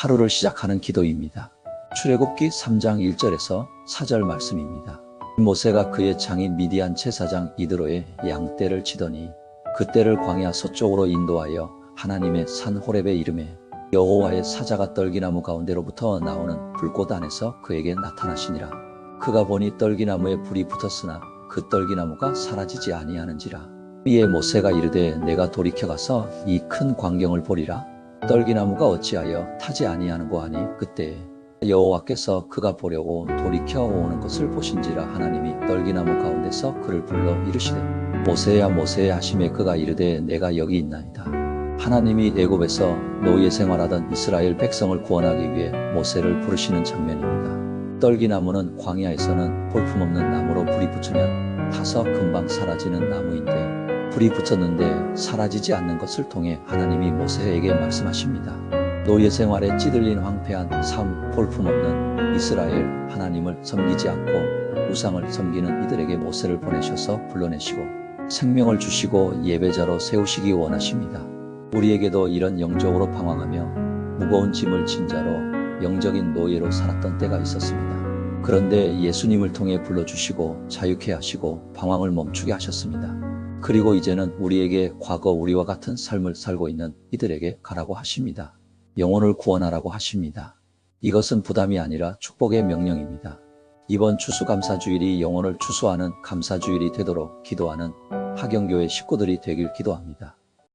하루를 시작하는 기도입니다. 출애굽기 3장 1절에서 4절 말씀입니다. 모세가 그의 장인 미디안 제사장 이드로의 양떼를 치더니 그 떼를 광야 서쪽으로 인도하여 하나님의 산 호렙에 이름에 여호와의 사자가 떨기나무 가운데로부터 나오는 불꽃 안에서 그에게 나타나시니라. 그가 보니 떨기나무에 불이 붙었으나 그 떨기나무가 사라지지 아니하는지라. 이에 모세가 이르되 내가 돌이켜 가서 이 큰 광경을 보리라. 떨기나무가 어찌하여 타지 아니하는고 하니 그때 여호와께서 그가 보려고 돌이켜 오는 것을 보신지라 하나님이 떨기나무 가운데서 그를 불러 이르시되 모세야 모세야 하심에 그가 이르되 내가 여기 있나이다. 하나님이 애굽에서 노예 생활하던 이스라엘 백성을 구원하기 위해 모세를 부르시는 장면입니다. 떨기나무는 광야에서는 볼품없는 나무로 불이 붙으면 타서 금방 사라지는 나무인데 불이 붙었는데 사라지지 않는 것을 통해 하나님이 모세에게 말씀하십니다. 노예 생활에 찌들린 황폐한 삶 볼품없는 이스라엘 하나님을 섬기지 않고 우상을 섬기는 이들에게 모세를 보내셔서 불러내시고 생명을 주시고 예배자로 세우시기 원하십니다. 우리에게도 이런 영적으로 방황하며 무거운 짐을 진 자로 영적인 노예로 살았던 때가 있었습니다. 그런데 예수님을 통해 불러주시고 자유케 하시고 방황을 멈추게 하셨습니다. 그리고 이제는 우리에게 과거 우리와 같은 삶을 살고 있는 이들에게 가라고 하십니다. 영혼을 구원하라고 하십니다. 이것은 부담이 아니라 축복의 명령입니다. 이번 추수감사주일이 영혼을 추수하는 감사주일이 되도록 기도하는 하경교회 식구들이 되길 기도합니다.